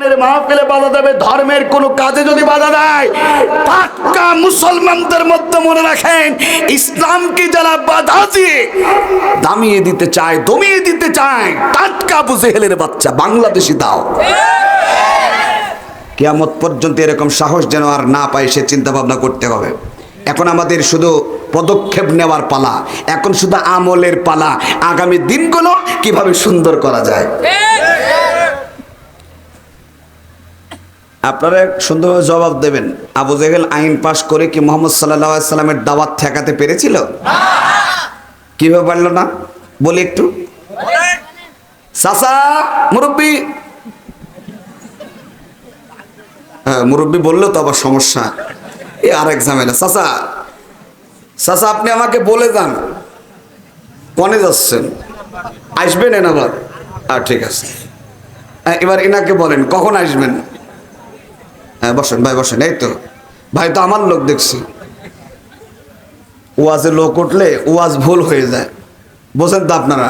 কোরআনের মাহফিলে বাধা দেবে, ধর্মের কোনো কাজে যদি বাধা দেয়, পাক্কা মুসলমানদের মধ্যে মনে রাখেন, ইসলামকে যারা বাধা দিয়ে দামিয়ে দিতে চায়, দমিয়ে দিতে চায়, টাটকা বুঝে হেলের বাচ্চা, বাংলাদেশি দাও। কিয়ামত পর্যন্ত এরকম সাহস যেন আর না পায়, সে চিন্তা ভাবনা করতে হবে। এখন আমাদের শুধু পদক্ষেপ নেওয়ার পালা, এখন শুধু আমলের পালা, আগামী দিনগুলো কীভাবে সুন্দর করা যায়। আপনারা সুন্দরভাবে জবাব দেবেন। আবু জেহেল আইন পাশ করে কি মোহাম্মদ সাল্লাহ সাল্লামের দাওয়াত ঠেকাতে পেরেছিল? কীভাবে পারল না? বলি একটু। চাচা, মুরব্বী। হ্যাঁ মুরব্বী বলল তো আবার সমস্যা। এ আর এক ঝামেলা। চাচা চাচা, আপনি আমাকে বলে যান। কনে যাচ্ছেন? আসবেন এনাবার আর ঠিক আছে। এবার এনাকে বলেন, কখন আসবেন? হ্যাঁ বসেন, ভাই বসেন, এই তো। ভাই তো আমার লোক দেখছি। ওয়াজে লোক উঠলে ওয়াজ ভুল হয়ে যায়। বোঝেন তো আপনারা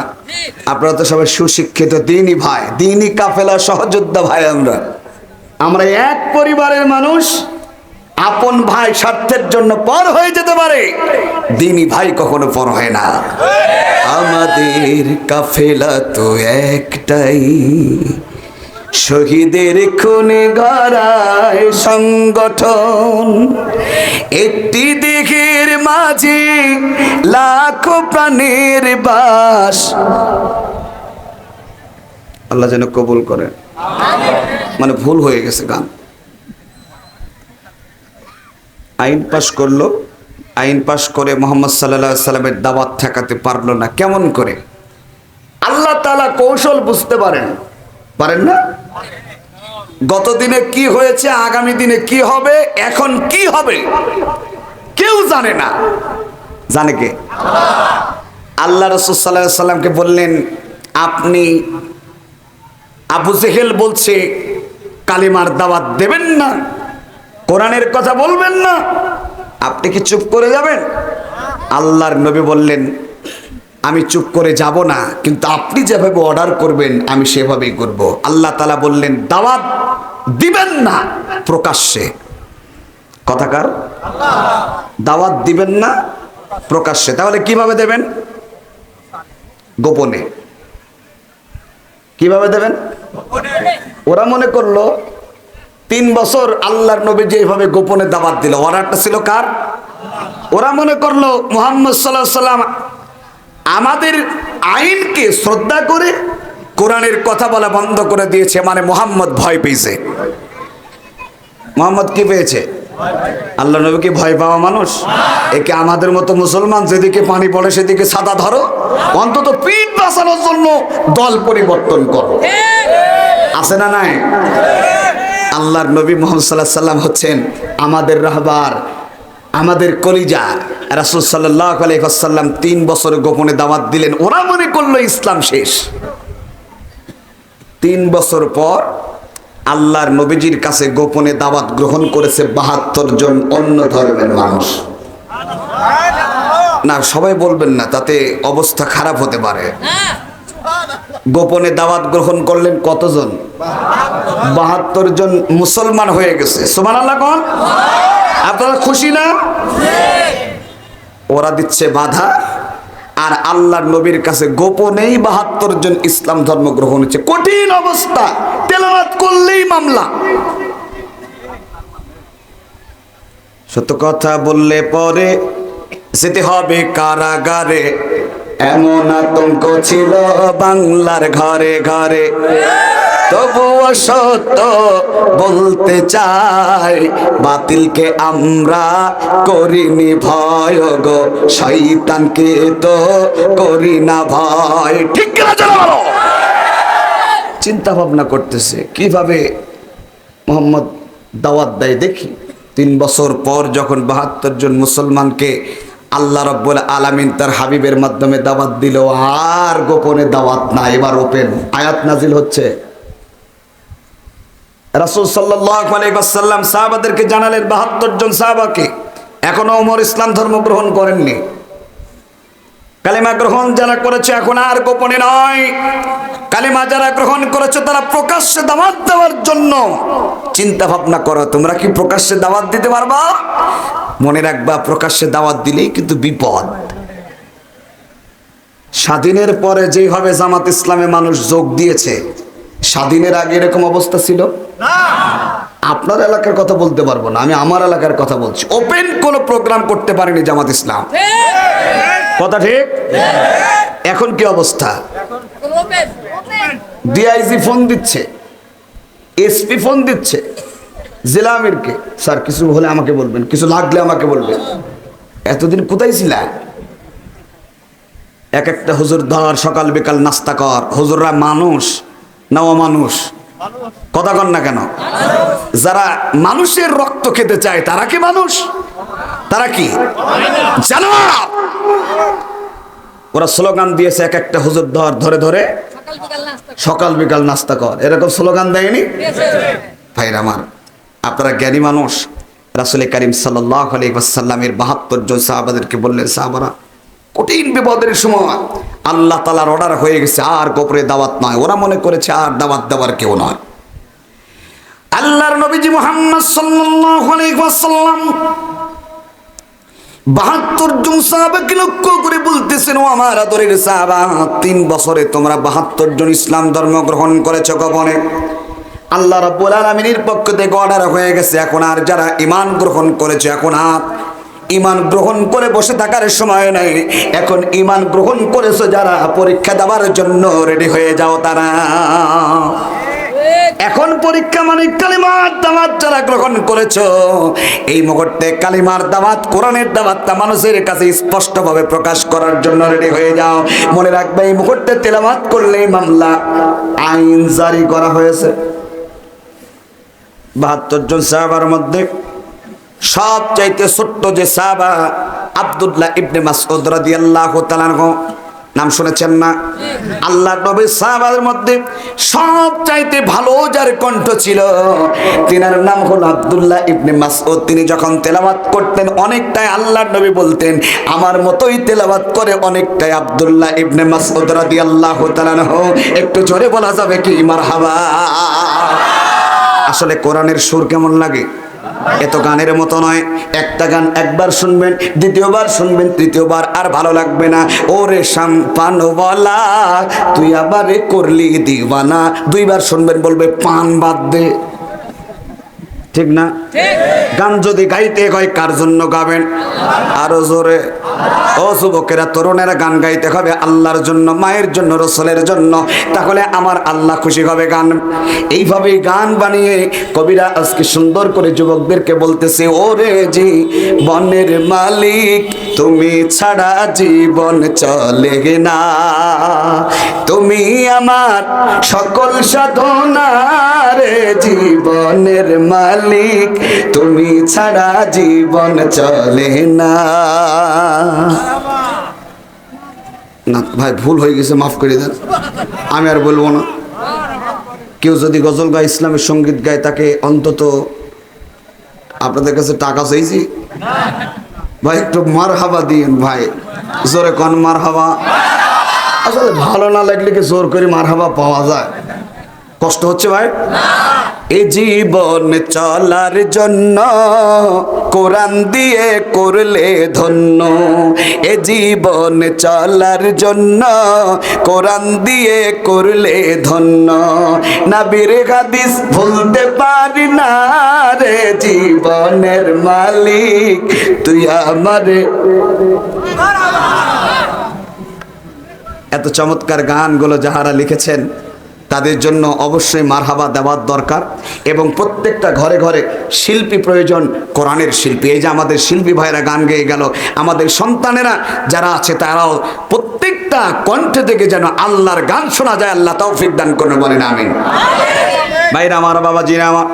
আপনারা তো সবাই সুশিক্ষিত দিনই ভাই, দিনই কাফেলা সহযোদ্ধা ভাই আমরা। আমরা এক পরিবারের মানুষ, আপন ভাই স্বার্থের জন্য পর হয়ে যেতে পারে। দিনই ভাই কখনো পর হয় না। আমাদের কাফেলা তো একটাই। শহীদের খুনে গড়ায় সংগঠন। একটি দিঘির মাঝে লাখো প্রাণের বাস। আল্লাহ যেন কবুল করে। মানে ভুল হয়ে গেছে গান। আইন পাশ করল, আইন পাশ করে মোহাম্মদ সাল্লাহ সাল্লামের দাওয়াত ঠেকাতে পারল না। কেমন করে? আল্লাহ তালা কৌশল বুঝতে পারেন। পারেন না? গত দিনে কি হয়েছে, আগামী দিনে কি হবে, এখন কি হবে, কেউ জানে না। জানে কে? আল্লাহ রসুল সাল্লাহ সাল্লামকে বললেন, আপনি আবু জেহেল বলছে, কালিমার দাওয়াত দেবেন না, কোরআনের কথা বলবেন না, আপনি কি চুপ করে যাবেন? আল্লাহর নবী বললেন, আমি চুপ করে যাব না, কিন্তু আপনি যেভাবে অর্ডার করবেন, আমি সেভাবেই করব। আল্লাহ তালা বললেন, দাওয়াত দিবেন না প্রকাশ্যে। কথাকার দাওয়াত দিবেন না প্রকাশ্যে। তাহলে কীভাবে দেবেন? গোপনে। কীভাবে দেবেন? ওরা মনে করল, তিন বছর আল্লাহর নবী যেভাবে গোপনে দাবাত দিল, অর্ডারটা ছিল কার? ওরা মনে করল, মোহাম্মদ সাল্লাহ সাল্লাম আমাদের আইনকে শ্রদ্ধা করে কোরআনের কথা বলা বন্ধ করে দিয়েছে মানে মোহাম্মদ ভয় পেয়েছে। মোহাম্মদ কি পেয়েছে? আল্লাহ নবীকে ভয় পাওয়া মানুষ? একে আমাদের মতো মুসলমান যেদিকে পানি পড়ে সেদিকে সাদা ধরো। অন্তত পিঠ বাঁচানোর জন্য দল পরিবর্তন করো। আছে না নাই? আল্লাহর নবী মোহাম্মদ সাল্লাহ সাল্লাম হচ্ছেন আমাদের রাহবার, আমাদের কলিজা। রাসুল সাল্লাহ আলাইসাল্লাম তিন বছর গোপনে দাওয়াত দিলেন। ওরা মনে করল ইসলাম শেষ। তিন বছর পর আল্লাহর নবীজির কাছে গোপনে দাওয়াত গ্রহণ করেছে বাহাত্তর জন অন্য ধর্মের মানুষ। না, সবাই বলবেন না, তাতে অবস্থা খারাপ হতে পারে। গোপনে দাওয়াত গ্রহণ করলেন কতজন? বাহাত্তর জন মুসলমান হয়ে গেছে। সোমান আল্লাহ কন। আপনারা খুশি না? ওরা দিচ্ছে বাধা। আর আল্লাহর নবীর কাছে গোপনেই বাহাত্তর জন ইসলাম ধর্ম গ্রহণ হচ্ছে। কঠিন অবস্থা। তেলামাত করলেই মামলা। সত্য কথা বললে পরে যেতে হবে কারাগারে। এমন আতঙ্ক ছিল বাংলার ঘরে ঘরে। তবুও সত্য বলতে চাই, বাতিলকে আমরা করিনি ভয় গো, শয়তানকে তো করি না ভয়। ঠিক চিন্তা ভাবনা করতেছে, কীভাবে মোহাম্মদ দাওয়াত দেয় দেখি? তিন বছর পর যখন বাহাত্তর জন মুসলমানকে আল্লাহ রব্বুল আলামিন তার হাবিবের মাধ্যমে দাওয়াত দিল, আর গোপনে দাওয়াত না। এবার ওপেন। আয়াত নাজিল হচ্ছে। রাসুল ওয়াসাল্লাম সাহাবাদেরকে জানালেন, বাহাত্তর জন সাহাবাকে। এখনও ওমর ইসলাম ধর্ম গ্রহণ করেননি। কালিমা গ্রহণ যারা করেছে এখন আর গোপনে নয়। কালিমা যারা গ্রহণ করেছে তারা প্রকাশ্যে দাওয়াত দেওয়ার জন্য। চিন্তা ভাবনা করো তোমরা কি প্রকাশ্যে দাওয়াত দিতে পারবা? মনে রাখবা প্রকাশ্যে দাওয়াত দিলেই কিন্তু বিপদ। স্বাধীনের পরে যেভাবে জামাত ইসলামে মানুষ যোগ দিয়েছে স্বাধীনের আগে এরকম অবস্থা ছিল? আপনার এলাকার কথা বলতে পারব না আমি আমার এলাকার কথা বলছি। ওপেন কোনো প্রোগ্রাম করতে পারেনি জামাত ইসলাম। কথা ঠিক? এখন কি অবস্থা? ডিআইজি ফোন দিচ্ছে এসপি ফোন দিচ্ছে, জেলা আমিরকে। স্যার, কিছু হলে আমাকে বলবেন, কিছু লাগলে আমাকে বলবেন। এতদিন কোথায় ছিলেন? এক একটা হুজুর ধর, সকাল বিকাল নাস্তা কর। হুজুররা মানুষ, না অমানুষ? কথা কন না কেন? যারা মানুষের রক্ত খেতে চায়, তারা কি মানুষ? তারা কি? ওরা স্লোগান দিয়েছে এক একটা হুজুর ধর, ধরে ধরে। সকাল বিকাল নাস্তা কর। এরকম স্লোগান দেয়নি? ভাইরা আমার, আপনারা জ্ঞানী মানুষ। রাসুল করিম সাল্লাহ আলাইসাল্লামের বাহাত্তর জন সাহাবাদেরকে বললেন, সাহাবারা, কঠিন বিপদের সময় আল্লাহ তালার অর্ডার হয়ে গেছে, আর গোপরে দাওয়াত নয়। ওরা মনে করেছে, আর দাওয়াত দেওয়ার কেউ নয়। আল্লাহর নবীজি মোহাম্মদ ওয়াসাল্লাম বাহাত্তর জন সাহাবাকে লক্ষ্য করে বলতেছেন, ও আমার আদরের সাহাবা, তিন বছরে তোমরা বাহাত্তর জন ইসলাম ধর্ম গ্রহণ করেছ গোপনে। আল্লাহ রাব্বুল আলামিনের পক্ষ থেকে অর্ডার হয়ে গেছে, এখন আর যারা ঈমান গ্রহণ করেছে, এখন আর ইমান গ্রহণ করে বসে থাকার সময় নাই। এখন ঈমান গ্রহণ করেছ যারা, পরীক্ষা দেওয়ার জন্য রেডি হয়ে যাও তারা। এখন পরীক্ষা মানে কালিমার দাওয়াত যারা গ্রহণ করেছ, এই মুহূর্তে কালিমার দাওয়াত, কোরআনের দাওয়াতটা মানুষের কাছে স্পষ্টভাবে প্রকাশ করার জন্য রেডি হয়ে যাও। মনে রাখবে, এই মুহূর্তে তেলাওয়াত করলেই মামলা আইন জারি করা হয়েছে। বাহাত্তর জন সাহাবার মধ্যে সব চাইতে ছোট্ট যে সাহাবা আব্দুল্লাহ ইবনে মাসউদ রাদিয়াল্লাহু তাআলা নাম শুনেছেন না? আল্লাহ নবীর সাহাবাদের মধ্যে সব চাইতে ভালো যার কণ্ঠ ছিল, তিনার নাম হলো আব্দুল্লাহ ইবনে মাসউদ। তিনি যখন তেলাওয়াত করতেন, অনেকটাই আল্লাহ নবী বলতেন, আমার মতোই তেলাওয়াত করে অনেকটাই আব্দুল্লাহ ইবনে মাসউদ রাদিয়াল্লাহু তাআলা একটু জোরে বলা যাবে কি? মারহাবা। আসলে কোরআনের সুর কেমন লাগে? এত গানের মতো নয়। একটা গান একবার শুনবেন, দ্বিতীয়বার শুনবেন, তৃতীয়বার আর ভালো লাগবে না। ওরে পানওয়ালা তুই আবার করলি দিবানা দুইবার শুনবেন বলবে, পান বাদ দে। ঠিক না? গান যদি গাইতে হয় কার জন্য গাবেন? আরও জোরে। ও যুবকেরা তরুণেরা গান গাইতে হবে আল্লাহর জন্য মায়ের জন্য রসলের জন্য। তাহলে আমার আল্লাহ খুশি হবে গান। এইভাবেই গান বানিয়ে কবিরা আজকে সুন্দর করে যুবকদেরকে বলতেছে ও রে জি বনের মালিক তুমি ছাড়া জীবন চলে না। তুমি আমার সকল সাধনা রে জীবনের মালিক। তুমি ছাড়া জীবন চলে না। না, ভাই, ভুল হয়ে গেছে, মাফ করে দেন। আমি আর বলব না। কেউ যদি গজল গায়, ইসলামের সংগীত গায়, তাকে অন্তত আপনাদের কাছে টাকা চাইছি? ভাই, একটু মার হাবা দিন ভাই। জোরে কন মার হাবা আসলে ভালো না লাগলে কি জোর করে মার হাবা পাওয়া যায়? কষ্ট হচ্ছে, ভাই? এ জীবন চলার জন্য কোরআন দিয়ে করলে ধন্য। এ জীবন চলার জন্য কোরআন দিয়ে করলে ধন্য। নাবির হাদিস ভুলতে পারি না রে জীবনের মালিক, তুই আমারে এত চমৎকার গানগুলো যাহারা লিখেছেন। তাদের জন্য অবশ্যই মারহাবা দেওয়ার দরকার এবং প্রত্যেকটা ঘরে ঘরে শিল্পী প্রয়োজন, কোরআনের শিল্পী। এই যে আমাদের শিল্পী ভাইরা গান গেয়ে গেল, আমাদের সন্তানেরা যারা আছে তারাও প্রত্যেকটা কণ্ঠ থেকে যেন আল্লাহর গান শোনা যায়, আল্লাহ তৌফিক দান করে বলেন আমিন। ভাইরা আমার বাবা জিরা আমার,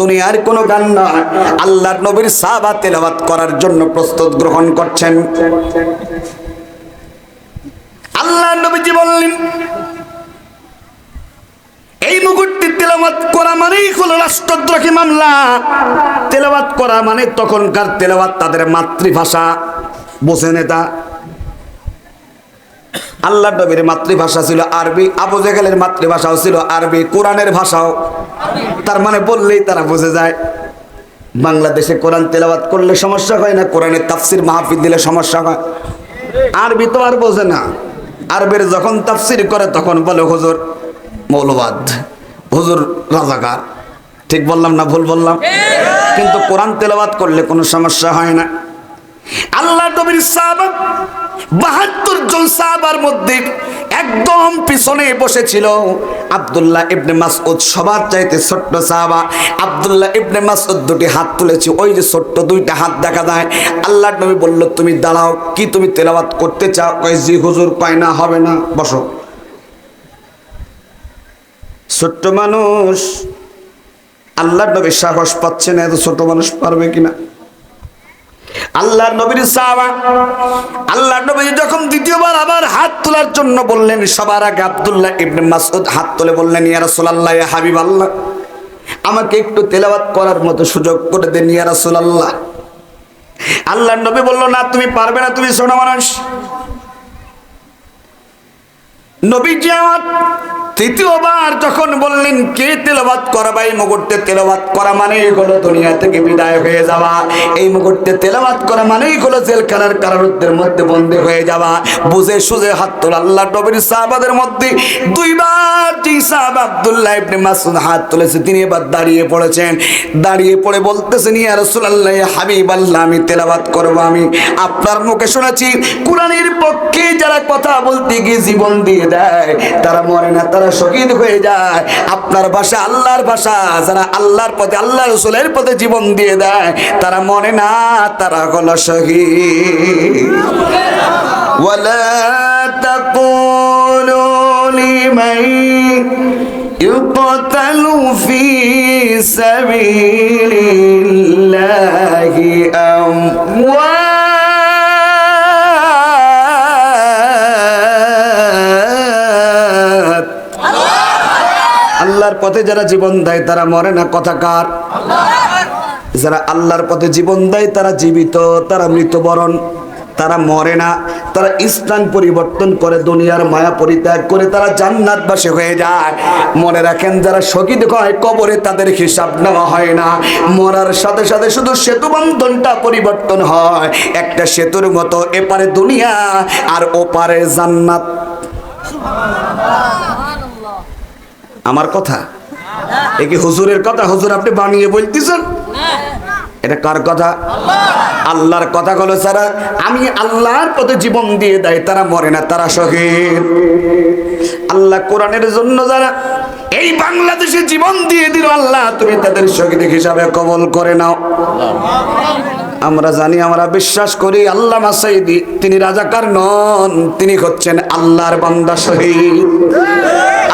দুনিয়ার কোনো গান নয়, আল্লাহর নবীর সাহাবা তেলাওয়াত করার জন্য প্রস্তুত গ্রহণ করছেন। আল্লাহ নবীজি বললেন এই মুকুটটি তেলাওয়াত করা মানেই হলো রাষ্ট্রদ্রোহী মামলা। তেলাওয়াত করা মানে তখনকার তেলাওয়াত তাদের মাতৃভাষা। আল্লাহ নবীর মাতৃভাষা ছিল আরবি, আবু জেহেলের মাতৃভাষাও ছিল আরবি, কোরআনের ভাষাও। তার মানে বললেই তারা বুঝে যায়। বাংলাদেশে কোরআন তেলাওয়াত করলে সমস্যা হয় না, কোরআনের তাফসির মাহফিল দিলে সমস্যা হয়। আরবি তো আর বোঝে না। আরবের যখন তাফসির করে তখন বলে, হুজুর মৌলবাদ। হুজুর রাজাকার। ঠিক বললাম না ভুল বললাম? কিন্তু কোরআন তেলাওয়াত করলে কোনো সমস্যা হয় না। আল্লাহ নবীর সাহাবা বাহাত্তর জন সাহাবার মধ্যে একদম পিছনে বসেছিল। আব্দুল্লাহ ইবনে মাসউদ সবার চাইতে ছোট্ট সাহাবা। আব্দুল্লাহ ইবনে মাসউদ দুটি হাত তুলেছে। ওই যে ছোট্ট দুইটা হাত দেখা যায়। আল্লাহ নবী বলল, তুমি দাঁড়াও, কি তুমি তেলাওয়াত করতে চাও? কয়, জি হুজুর, কয়, না, হবে না, বসো। ছোট্ট মানুষ, আল্লাহর নবী সাহস পাচ্ছে না এত ছোট মানুষ পারবে কিনা? আল্লাহ নবীর সাহাবা আল্লাহ নবী যখন দ্বিতীয়বার আবার হাত তোলার জন্য বললেন, সবার আগে আব্দুল্লাহ ইবনে মাসউদ হাত তুলে বললেন, ইয়া রাসূলুল্লাহ, ইয়া হাবিবাল্লাহ, আমাকে একটু তেলাওয়াত করার মতো সুযোগ করে দেন, ইয়া রাসূলুল্লাহ। আল্লাহ নবী বলল, না, তুমি পারবে না, তুমি ছোট মানুষ। নবীজি আমার তৃতীয়বার যখন বললেন, কে তেলাবাত করাবা এই মুহূর্তে? তেলাবাত করা মানেই হলো দুনিয়া থেকে বিদায় হয়ে যাওয়া। এই মুহূর্তে তেলাবাত করা মানেই হলো জেলখানার কারারুদ্ধের মধ্যে বন্দী হয়ে যাওয়া। বুঝে সুজে হাত তোল আল্লাহ নবীর সাহাবাদের মধ্যে দুইবার যে সাহাব আব্দুল্লাহ ইবনে মাসউদ হাত তুলেছে, তিনি এবার দাঁড়িয়ে পড়েছেন। দাঁড়িয়ে পড়ে বলতেছেন, ইয়া রাসূলুল্লাহ, ইয়া হাবিবাল্লাহ আমি তেলাওয়াত করব, আমি আপনার মুখে শুনেছি। কোরআনের পক্ষে যারা কথা বলতে গিয়ে জীবন দিয়ে দেয়, তারা মরে না, তারা শহীদ হয়ে যায় আপনার ভাষা আল্লাহর ভাষা যারা আল্লাহর পথে আল্লাহ রসুলের পথে জীবন দিয়ে দেয় তারা মরে না তারা হলো শহীদ ولا تقولوا لمن يقتل في سبيل الله أموات আল্লাহর পথে যারা জীবন দেয়, তারা মরে না? কথাকার যারা আল্লাহর পথে জীবন দেয়, তারা জীবিত, তারা মৃত্যুবরণ। তারা মরে না। তারা স্থান পরিবর্তন করে, দুনিয়ার মায়া পরিত্যাগ করে, তারা জান্নাত জান্নাতবাসী হয়ে যায়। মনে রাখেন, যারা শহীদ হয়, কবরে তাদের হিসাব নেওয়া হয় না। মরার সাথে সাথে শুধু সেতু বন্ধনটা পরিবর্তন হয়। একটা সেতুর মতো এপারে দুনিয়া, আর ওপারে জান্নাত। আমার কথা? এ কি হুজুরের কথা? হুজুর, আপনি বানিয়ে বলতেছেন? এটা কার কথা? আল্লাহর কথা হলো যারা আমি আল্লাহর পথে জীবন দিয়ে দেয়, তারা মরে না, তারা শহীদ। আল্লাহ কোরআনের জন্য যারা এই বাংলাদেশে জীবন দিয়ে দিল, আল্লাহ, তুমি তাদের শহীদ হিসাবে কবল করে নাও। আমরা জানি, আমরা বিশ্বাস করি আল্লাহ মাসাইদি তিনি রাজাকার নন, তিনি হচ্ছেন আল্লাহর বান্দা শহীদ।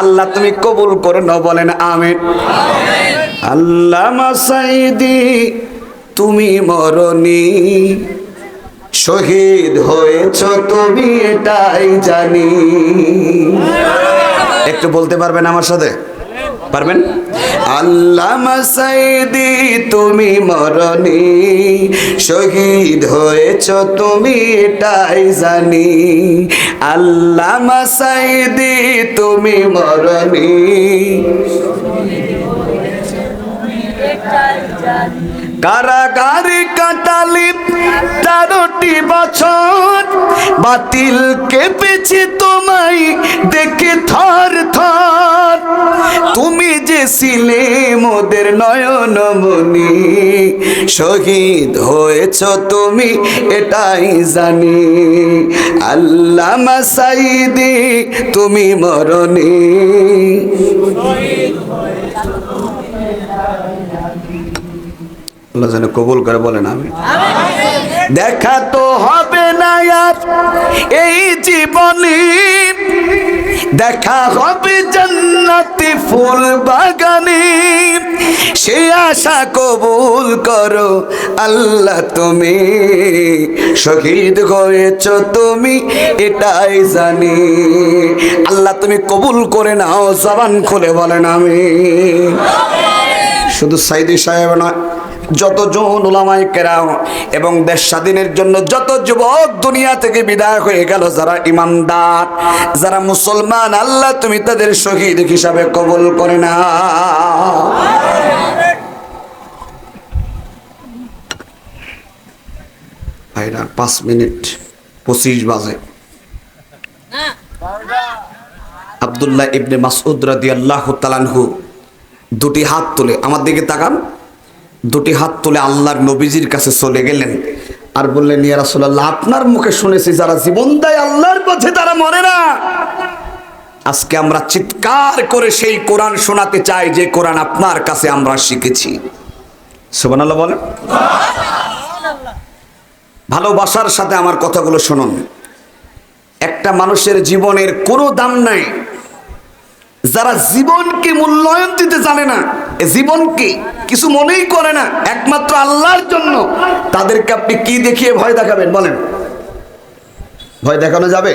আল্লাহ তুমি কবুল করে নাও, বলেন আমিন। আল্লাহ মাসাইদি তুমি মরনি শহীদ হয়েছ তুমি, এটাই জানি। একটু বলতে পারবেন আমার সাথে? পারবেন? আল্লাহ মাসাইদি তুমি মরনি শহীদ হয়েছ তুমি এটাই জানি। আল্লাহ মাসাইদি তুমি মরনি কারাগারে কাটালি তেরোটি বছর। বাতিল কেঁপেছে তোমায় দেখে থর থর। তুমি যে ছিলে মোদের নয়নমণি শহীদ হয়েছ তুমি এটাই জানি। আল্লাহ মাসাইদি তুমি মরণি। আল্লাহ যেন কবুল করে বলেন আমি দেখা তো হবে না আর এই জীবনে। দেখা হবে জান্নাতি ফুল বাগানে। সে আশা কবুল করো আল্লাহ তুমি। শহীদ হয়েছ তুমি, এটাই জানি। আল্লাহ তুমি কবুল করে নাও, জবান খুলে বলেন আমি শুধু সাইদি সাহেব নয় যতজন ওলামাই কেরাম এবং দেশ স্বাধীনের জন্য যত যুবক দুনিয়া থেকে বিদায় হয়ে গেল, যারা ইমানদার, যারা মুসলমান, আল্লাহ তুমি তাদের শহীদ হিসাবে কবুল করে না ভাইরা, পাঁচ মিনিট পঁচিশ বাজে। আবদুল্লাহ ইবনে মাসউদ রাদিয়াল্লাহু তাআলাহু দুটি হাত তুলে আমার দিকে তাকান। দুটি হাত তুলে আল্লাহর নবীজির কাছে চলে গেলেন আর বললেন, ইয়া আপনার মুখে শুনেছি যারা জীবন দেয় আল্লাহর পথে তারা মরে না। আজকে আমরা চিৎকার করে সেই কোরআন শোনাতে চাই, যে কোরআন আপনার কাছে আমরা শিখেছি। সুবহানাল্লাহ বলেন। ভালোবাসার সাথে আমার কথাগুলো শুনুন। একটা মানুষের জীবনের কোনো দাম নাই। যারা জীবনকে মূল্যায়ন দিতে জানে না, এ জীবনকে কিছু মনেই করে না একমাত্র আল্লাহর জন্য। তাদেরকে আপনি কি দেখিয়ে ভয় দেখাবেন বলেন? ভয় দেখানো যাবে?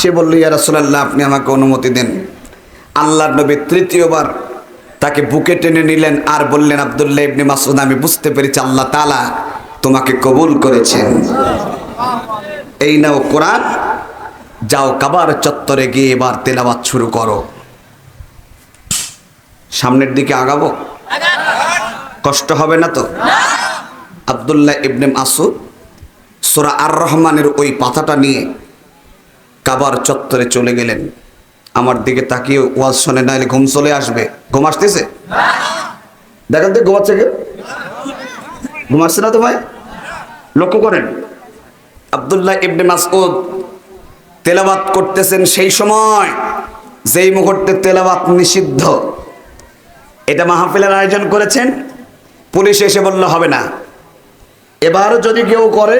সে বলল ইয়া রাসূলুল্লাহ আপনি আমাকে অনুমতি দেন। আল্লাহর নবী তৃতীয়বার তাকে বুকে টেনে নিলেন আর বললেন আব্দুল্লাহ ইবনে মাসউদ আমি বুঝতে পেরেছি আল্লাহ তাআলা তোমাকে কবুল করেছেন। এই নাও কোরআন যাও কাবার চত্বরে গিয়ে এবার তেলাওয়াত শুরু করো। সামনের দিকে আগাবো? কষ্ট হবে না তো? আবদুল্লাহ ইবনে মাসুদ সোরা আর রহমানের ওই পাতাটা নিয়ে কাবার চত্বরে চলে গেলেন। আমার দিকে তাকিয়ে ওয়াজ শোনে, না ঘুম চলে আসবে। ঘুম আসতেছে? দেখেন তো ঘুমাচ্ছে কে ঘুমাচ্ছে না তো ভাই? লক্ষ্য করেন, আবদুল্লাহ ইবনে মাসউদ তেলাবাত করতেছেন সেই সময়, যেই মুহূর্তে তেলাবাত নিষিদ্ধ, এটা মাহফিলের আয়োজন করেছেন। পুলিশ এসে বলল, হবে না। এবার যদি কেউ করে,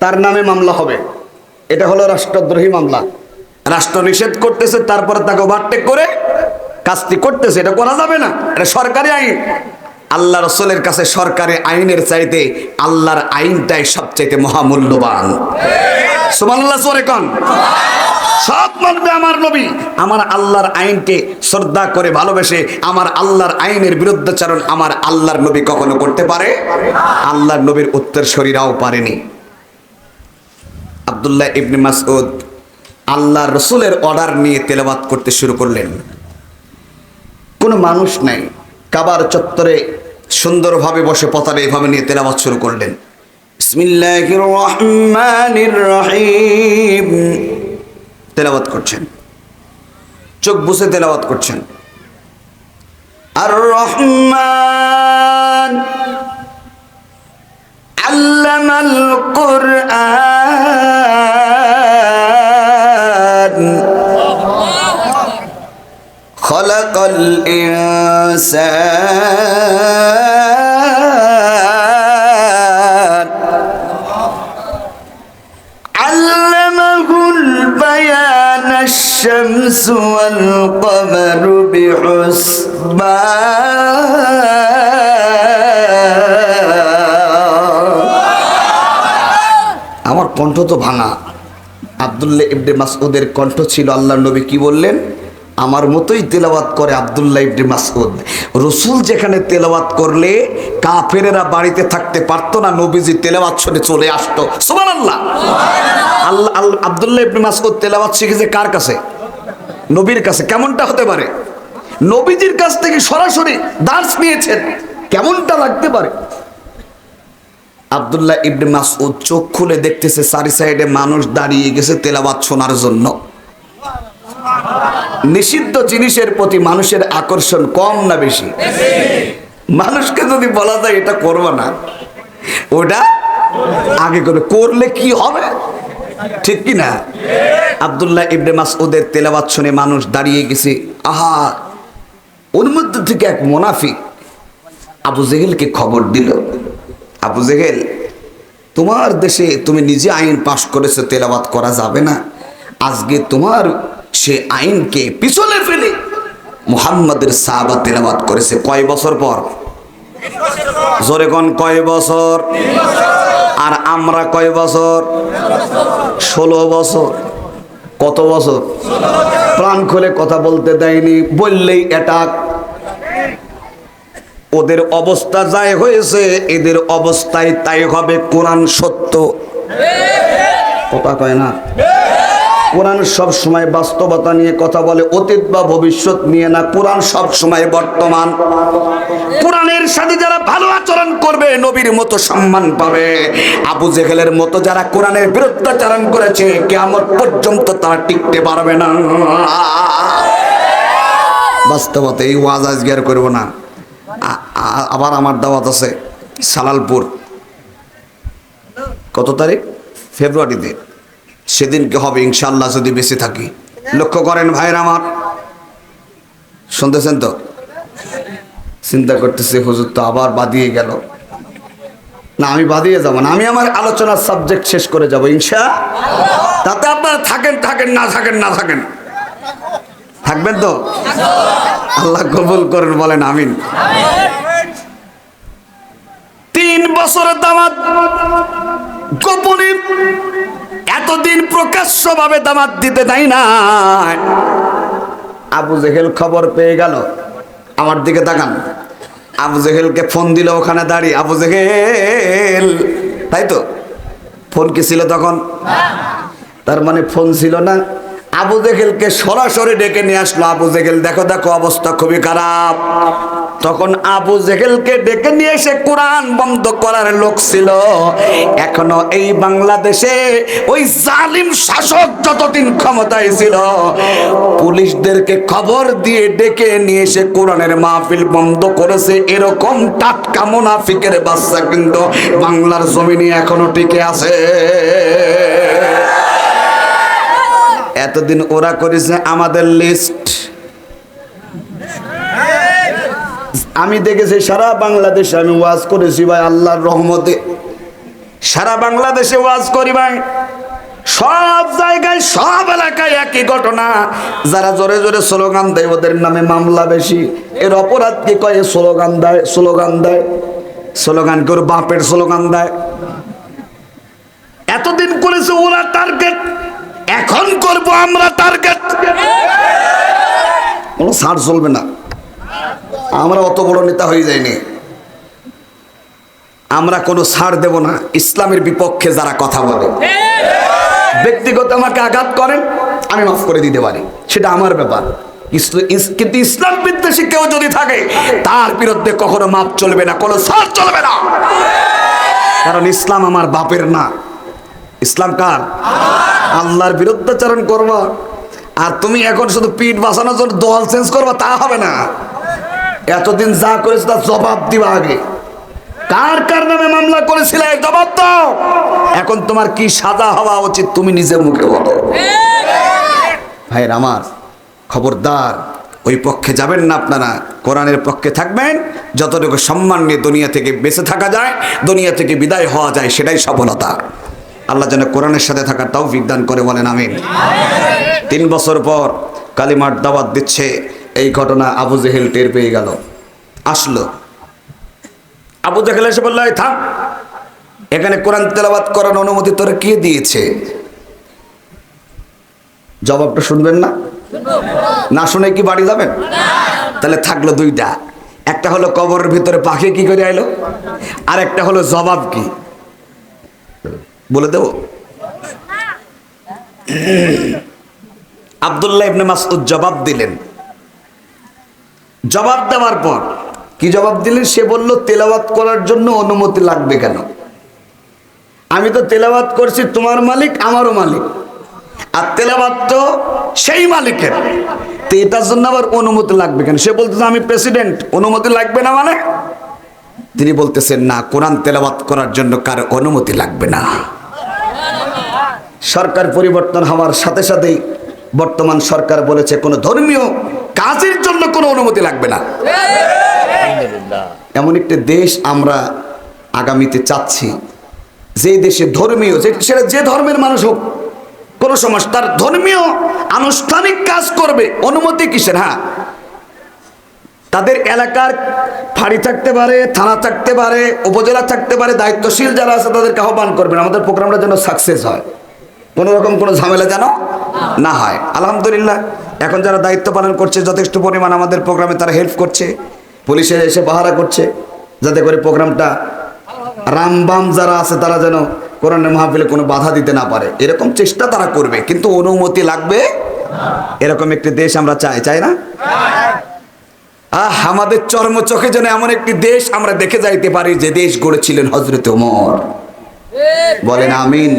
তার নামে মামলা হবে। এটা হলো রাষ্ট্রদ্রোহী মামলা। রাষ্ট্র নিষেধ করতেছে, তারপরে তাকে ওভারটেক করে কাজটি করতেছে। এটা করা যাবে না। এটা সরকারি আইন। আল্লাহ রসলের কাছে সরকারি আইনের চাইতে আল্লাহর আইনটাই সবচাইতে মহামূল্যবান। সুবহানাল্লাহ জোরে কন সব মানবে আমার নবী। আমার আল্লাহর আইনকে শ্রদ্ধা করে ভালোবেসে আমার আল্লাহর আইনের বিরুদ্ধাচরণ আমার আল্লাহর নবী কখনো করতে পারে? আল্লাহর নবীর উত্তর শরীরাও পারেনি। আব্দুল্লাহ ইবনে মাসউদ আল্লাহ রসুলের অর্ডার নিয়ে তেলাবাত করতে শুরু করলেন। কোনো মানুষ নাই, কাবার চত্বরে সুন্দরভাবে বসে পতারে এভাবে নিয়ে তেলাবাত শুরু করলেন। বিসমিল্লাহির রহমানির রহিম। তেলাওয়াত করছেন। চোখ বসে তেলাওয়াত করছেন। আর রহমান আল্লামাল কোরআন। ইনসান। الشمس والقمر بحسبان আমার কণ্ঠ তো ভাঙা আবদুল্লাহ ইবনে মাসউদের কণ্ঠ ছিল আল্লাহ নবী কি বললেন আমার মতোই তেলাওয়াত করে আবদুল্লাহ ইবনে মাসউদ রসুল যেখানে তেলাওয়াত করলে কাফেরেরা বাড়িতে থাকতে পারতো না নবীজি তেলাওয়াত শুনে চলে আসতো সুবহানাল্লাহ আল্লাহ আল্লাহ আবদুল্লাহ ইবনে মাসউদ তেলাওয়াত শিখেছে কার কাছে? নবীর কাছে। কেমনটা হতে পারে? নবীজির কাছ থেকে সরাসরি দার্স নিয়েছেন। কেমনটা লাগতে পারে? আবদুল্লাহ ইবনে মাসউদ চোখ খুলে দেখতেছে চারি সাইডে মানুষ দাঁড়িয়ে গেছে তেলাওয়াত শোনার জন্য। নিষিদ্ধ জিনিসের প্রতি মানুষের আকর্ষণ কম না বেশি? মানুষকে যদি বলা যায় এটা করব না। ওটা আগে করে। করলে কি হবে? ঠিক কি না আবদুল্লাহ ইবনে মাসউদের তেলাওয়াত শুনে মানুষ দাঁড়িয়ে গেছে। আহা, ওর মধ্যে থেকে এক মোনাফিক আবু জেহেলকে খবর দিল। আবু জেহেল, তোমার দেশে তুমি নিজে আইন পাশ করেছ, তেলাওয়াত করা যাবে না। আজকে তোমার সে আইনকে পিছনে ফেলে মুহাম্মাদের সাহাবা তেলাওয়াত করেছে। কয় বছর পর? জোরে কোন, কয় বছর? আর আমরা কয় বছর? ষোলো বছর। কত বছর? প্রাণ খুলে কথা বলতে দেয়নি, বললেই অ্যাটাক ওদের অবস্থা যাই হয়েছে, এদের অবস্থায় তাই হবে কোরআন সত্য। কথা কয় না? কোরআন সব সময় বাস্তবতা নিয়ে কথা বলে, অতীত বা ভবিষ্যৎ নিয়ে না, কোরআন সব সময় বর্তমান। কোরআনের সাথে যারা ভালো আচরণ করবে, নবীর মতো সম্মান পাবে। আবু জেহেলের মতো যারা কোরআনের বিরুদ্ধাচরণ করেছে কেমন পর্যন্ত তারা টিকতে পারবে না। বাস্তবতা এই ওয়াজ আজকে আর করব না। আবার আমার দাওয়াত আছে সালালপুর। কত তারিখ? ফেব্রুয়ারিতে। সেদিনকে হবে ইনশাল্লাহ যদি বেঁচে থাকি। লক্ষ্য করেন ভাইয়ের আমার। শুনতেছেন তো? চিন্তা করতেছি, হুজুর তো আবার বাদিয়ে গেল। না, আমি বাদিয়ে যাব না, আমি আমার আলোচনার সাবজেক্ট শেষ করে যাব, ইনশা। তাতে আপনারা থাকেন থাকেন, না থাকেন না থাকেন। থাকবেন তো? আল্লাহ কবুল করেন, বলেন আমিন। তিন বছরের দামাত গোপনে এতদিন প্রকাশ্যভাবে দামাত দিতে দেয় না আবু জেহেল খবর পেয়ে গেল। আমার দিকে তাকান। আবু জেহেলকে ফোন দিল ওখানে দাঁড়িয়ে। আবু জেহেল, তাই তো? ফোন কি ছিল তখন? তার মানে ফোন ছিল না। আবু জেহেলকে সরাসরি ডেকে নিয়ে আসলো। আবু জেহেল, দেখো দেখো, অবস্থা খুবই খারাপ। তখন আবু জেহেলকে ডেকে নিয়ে এসে কোরআন বন্ধ করার লোক ছিল। এখনও এই বাংলাদেশে ওই জালিম শাসক যতদিন ক্ষমতায় ছিল, পুলিশদেরকে খবর দিয়ে ডেকে নিয়ে এসে কোরআনের মাহফিল বন্ধ করেছে। এরকম টাটকা মুনাফিকের বাচ্চা কিন্তু বাংলার জমিনে এখনও টিকে আছে। এতদিন ওরা করেছে আমাদের লিস্ট আমি দেখেছি সারা বাংলাদেশে আমি ওয়াজ করেছি ভাই, আল্লাহর রহমতে। সারা বাংলাদেশে ওয়াজ করি ভাই। সব জায়গায়, সব এলাকায় একই ঘটনা। যারা জোরে জোরে স্লোগান দেয়, ওদের নামে মামলা বেশি। এর অপরাধ কি কয়ে? স্লোগান দেয় স্লোগান দেয়। স্লোগান করে বাপের স্লোগান দেয়? এতদিন করেছে ওরা টার্গেট এখন করব আমরা টার্গেট কোনো ছাড় চলবে না। আমরা অত বড় নেতা হয়ে যাইনি। আমরা কোনো ছাড় দেব না। ইসলামের বিপক্ষে যারা কথা বলে। ব্যক্তিগত আমাকে আঘাত করেন, আমি মাফ করে দিতে পারি। সেটা আমার ব্যাপার। কিন্তু ইসলাম বিদ্বেষী কেউ যদি থাকে, তার বিরুদ্ধে কখনো মাপ চলবে না, কোনো ছাড় চলবে না। কারণ ইসলাম আমার বাপের না। ইসলাম কার? আল্লাহর বিরুদ্ধাচরণ করবা। আর তুমি এখন শুধু পিঠ বাঁচানোর জন্য দল চেঞ্জ করবা, তা হবে না। এতদিন যা করেছে তার জবাব দিবা আগে। কার কার নামে মামলা করেছিলে? জবাব দাও। এখন তোমার কি সাজা হওয়া উচিত তুমি নিজের মুখে বলো। ভাইয়ের আমার খবরদার, ওই পক্ষে যাবেন না আপনারা। কোরআনের পক্ষে থাকবেন। যতটুকু সম্মান নিয়ে দুনিয়া থেকে বেঁচে থাকা যায়, দুনিয়া থেকে বিদায় হওয়া যায়, সেটাই সফলতা। আল্লাহ যেন কোরআনের সাথে থাকার তাও বিজ্ঞান করে বলেন, আমিন। তিন বছর পর কালিমার দাওয়াত দিচ্ছে এই ঘটনা আবু জেহেল টের পেয়ে গেল। আসলো। আবু জেহেল এসে বলল, "এই থাম। এখানে কোরআন তেলাবাত করার অনুমতি তোরা কে দিয়েছে? জবাবটা শুনবেন না? না শুনে কি বাড়ি যাবেন? তাহলে থাকল দুইটা। একটা হলো কবরের ভিতরে পাখি কি করে আইলো? আর একটা হলো জবাব কি? বলে দেব। আবদুল্লাহ ইবনে মাসউদ জবাব দিলেন। জবাব দেওয়ার পর, কি জবাব দিলেন? সে বলল, তেলাওয়াত করার জন্য অনুমতি লাগবে কেন? আমি তো তেলাওয়াত করছি তোমার মালিক, আমারও মালিক। আর তেলাওয়াত তো সেই মালিকের। তো এটার জন্য আবার অনুমতি লাগবে কেন? সে বলতেছে, আমি প্রেসিডেন্ট, অনুমতি লাগবে না মানে? তিনি বলতেছেন, না, কোরআন তেলাওয়াত করার জন্য কার অনুমতি লাগবে না। সরকার পরিবর্তন হওয়ার সাথে সাথেই বর্তমান সরকার বলেছে, কোনো ধর্মীয় কাজের জন্য কোনো অনুমতি লাগবে না। এমন একটি দেশ আমরা আগামীতে চাচ্ছি। যে দেশে ধর্মীয়, যে- সেটা যে ধর্মের মানুষ হোক, কোনো সমাজ, তার ধর্মীয় আনুষ্ঠানিক কাজ করবে। অনুমতি কিসের? হ্যাঁ। তাদের এলাকার ফাঁড়ি থাকতে পারে, থানা থাকতে পারে, উপজেলা থাকতে পারে, দায়িত্বশীল যারা আছে তাদেরকে আহ্বান করবেন। আমাদের প্রোগ্রামটা যেন সাকসেস হয়। কোনো রকম কোনো ঝামেলা যেন না হয়। আলহামদুলিল্লাহ, এখন যারা দায়িত্ব পালন করছে, যথেষ্ট পরিমাণ আমাদের প্রোগ্রামে তারা হেল্প করছে। পুলিশের এসে পাহারা করছে, যাতে করে প্রোগ্রামটা রামবাম যারা আছে, তারা যেন কোরআনের মাহফিলে কোনো বাধা দিতে না পারে। এরকম চেষ্টা তারা করবে, কিন্তু অনুমতি লাগবে? এরকম একটি দেশ আমরা চাই চাই না? আহ, আমাদের চর্ম চোখে যেন এমন একটি দেশ আমরা দেখে যাইতে পারি, যে দেশ গড়েছিলেন হজরত ওমর। বলেন আমিন।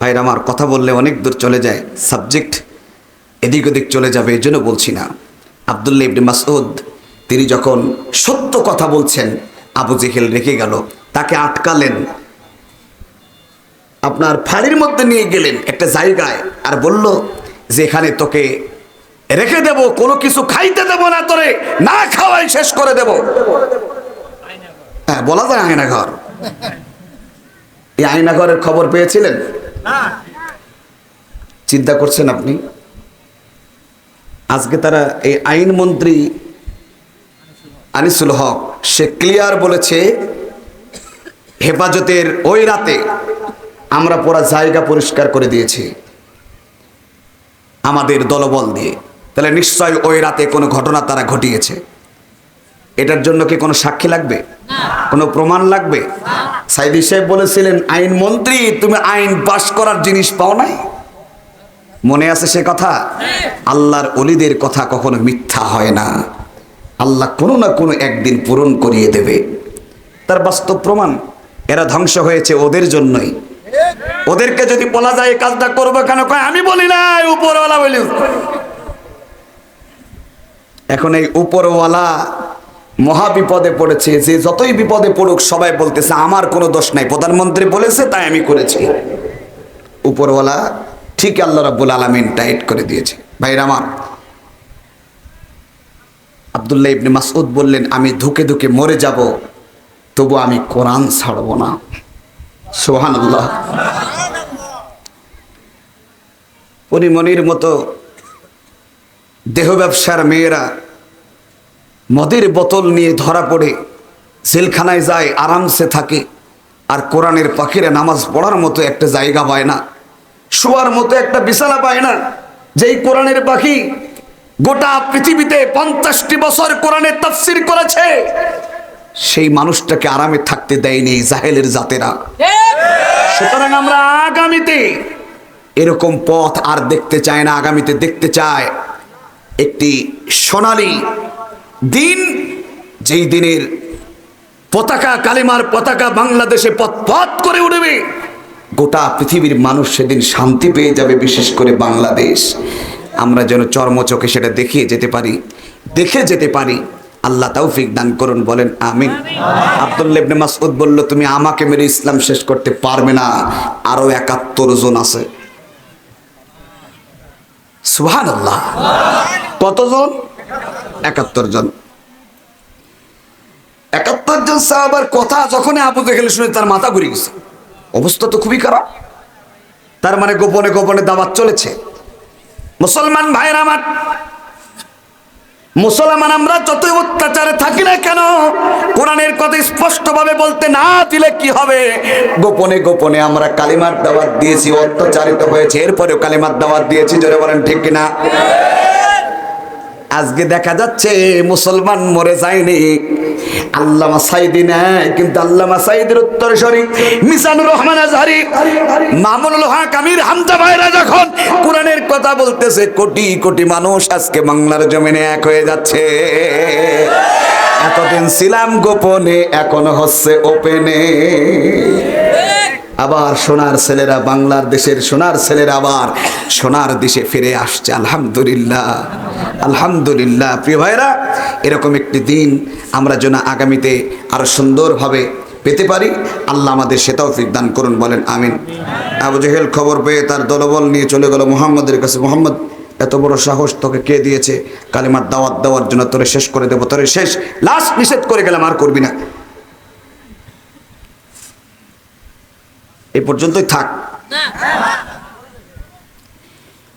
ভাইরা আমার কথা বললে অনেক দূর চলে যায় সাবজেক্ট এদিক ওদিক চলে যাবে, এই জন্য বলছি না। আবদুল্লা ইবনে মাসউদ, তিনি যখন সত্য কথা বলছেন, আবু জেহেল রেখে গেল, তাকে আটকালেন। আপনার ফাড়ির মধ্যে নিয়ে গেলেন একটা জায়গায় আর বলল যে, এখানে তোকে রেখে দেব, কোনো কিছু খাইতে দেব না তোরে, না খাওয়াই শেষ করে দেব। হ্যাঁ বলা যায় আয়না ঘর এই আয়না ঘরের খবর পেয়েছিলেন? চিন্তা করছেন আপনি? আজকে তারা এই আইনমন্ত্রী আনিসুল হক, সে ক্লিয়ার বলেছে, হেফাজতের ওই রাতে আমরা পুরা জায়গা পরিষ্কার করে দিয়েছি, আমাদের দলবল দিয়ে। তাহলে নিশ্চয় ওই রাতে কোনো ঘটনা তারা ঘটিয়েছে। এটার জন্য কি কোনো সাক্ষী লাগবে? কোনো প্রমাণ লাগবে? সাইদি সাহেব বলেছিলেন আইন মন্ত্রী তুমি আইন পাশ করার জিনিস পাও নাই? মনে আছে সে কথা? আল্লাহর অলিদের কথা কখনো মিথ্যা হয় না। আল্লাহ কোনো না কোনো একদিন পূরণ করিয়ে দেবে। তার বাস্তব প্রমাণ এরা ধ্বংস হয়েছে ওদের জন্যই। ওদেরকে যদি বলা যায় এই কাজটা করব কেন? কয় আমি বলি না উপরওয়ালা বলি। এখন এই উপরওয়ালা মহা বিপদে পড়েছে, যে যতই বিপদে পড়ুক সবাই বলতেছে, আমার কোনো দোষ নাই। প্রধানমন্ত্রী বলেছে, তাই আমি করেছি। উপরওয়ালা ঠিক আল্লাহ রাব্বুল আলামিন টাইট করে দিয়েছে। ভাইরা আমার, আবদুল্লাহ ইবনে মাসউদ বললেন, আমি ধুকে ধুকে মরে যাব, তবু আমি কোরআন ছাড়ব না। সোহান আল্লাহ পরিমণির মতো দেহ ব্যবসার মেয়েরা মদের বোতল নিয়ে ধরা পড়ে, জেলখানায় যায়, আরামসে থাকে। আর কোরআনের পাখিরা নামাজ পড়ার মতো একটা জায়গা পায় না, শোয়ার মতো একটা বিছানা পায় না। যেই কোরআনের পাখি গোটা পৃথিবীতে পঞ্চাশটি বছর কোরআনের তাফসির করেছে, সেই মানুষটাকে আরামে থাকতে দেয়নি জাহেলের জাতেরা। সুতরাং আমরা আগামীতে এরকম পথ আর দেখতে চায় না, আগামীতে দেখতে চায় একটি সোনালী দিন যেই দিনের পতাকা কালিমার পতাকা বাংলাদেশে পথ পথ করে উঠবে গোটা পৃথিবীর মানুষ সেদিন শান্তি পেয়ে যাবে বিশেষ করে বাংলাদেশ। আমরা যেন চর্মচোখে সেটা দেখিয়ে যেতে পারি দেখে যেতে পারি। আল্লাহ তৌফিক দান করুন বলেন আমিন। আব্দুল্লাহ ইবনে মাসউদ বলল তুমি আমাকে মেরে ইসলাম শেষ করতে পারবে না আরও একাত্তর জন আছে। সুবহানাল্লাহ। কতজন? একাত্তর জন। একাত্তর জন সাহাবার কথা যখন আবু জেহেল শুনে তার মাথা ঘুরে গেছে, অবস্থা তো খুবই খারাপ। তার মানে গোপনে গোপনে দাওয়াত চলেছে। মুসলমান ভাইয়ের আমার, মুসলমান আমরা যতই অত্যাচারে থাকি না কেন, কোরআনের কথা স্পষ্টভাবে বলতে না দিলে কি হবে? গোপনে গোপনে আমরা কালিমার দাওয়াত দিয়েছি, অত্যাচারিত হয়েছে, এরপরেও কালিমার দাওয়াত দিয়েছি, জোরে বলেন ঠিক কিনা? আজকে দেখা যাচ্ছে মুসলমান মরে যায়নি। আল্লামা সাইদি নেয়, কিন্তু আল্লামা সাইদের উত্তর সরি মিজানুর রহমান আজহারি, মামুনুল হক আমির হামজা ভাইরা যখন কোরআনের কথা বলতেছে, কোটি কোটি মানুষ আজকে বাংলার জমিনে এক হয়ে যাচ্ছে। এতদিন ছিলাম গোপনে, এখন হচ্ছে ওপেনে। আবার সোনার ছেলেরা বাংলার দেশের সোনার ছেলেরা আবার সোনার দেশে ফিরে আসছে, আলহামদুলিল্লাহ। আলহামদুলিল্লাহ। প্রিয় ভাইরা এরকম একটি দিন আমরা যেন আগামীতে আরও সুন্দরভাবে পেতে পারি। আল্লাহ আমাদের সেটাও দান করুন, বলেন আমিন। আবু জেহেল খবর পেয়ে তার দলবল নিয়ে চলে গেল মোহাম্মদের কাছে। মোহাম্মদ, এত বড় সাহস তোকে কে দিয়েছে? কালিমার দাওয়াত দেওয়ার জন্য তোরে শেষ করে দেবো, তোরে শেষ লাস্ট নিষেধ করে গেলাম, আর করবি না। এই পর্যন্তই থাক।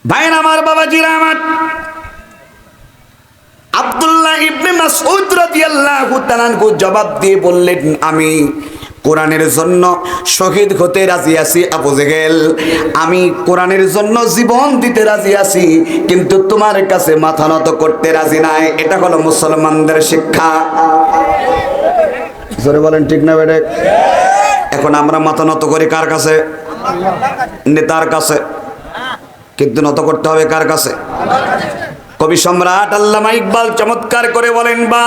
ভাইন আমার বাবাজিরা আমার আব্দুল্লাহ ইবনে মাসউদ রাদিয়াল্লাহু তাআলা জবাব দিয়ে বললেন, আমি কোরআনের জন্য শহীদ হতে রাজি আছি আবু জেহেল। আমি কোরআনের জন্য জীবন দিতে রাজি আছি, কিন্তু তোমার কাছে মাথা নত করতে রাজি নাই। এটা হলো মুসলমানদের শিক্ষা। জোরে বলেন ঠিক না বেড়ে? এখন আমরা মাথা নত করি কার কাছে? নেতার কাছে। কিন্তু নত করতে হবে কার কাছে? কবি সম্রাট আল্লামা ইকবাল চমৎকার করে বলেন বা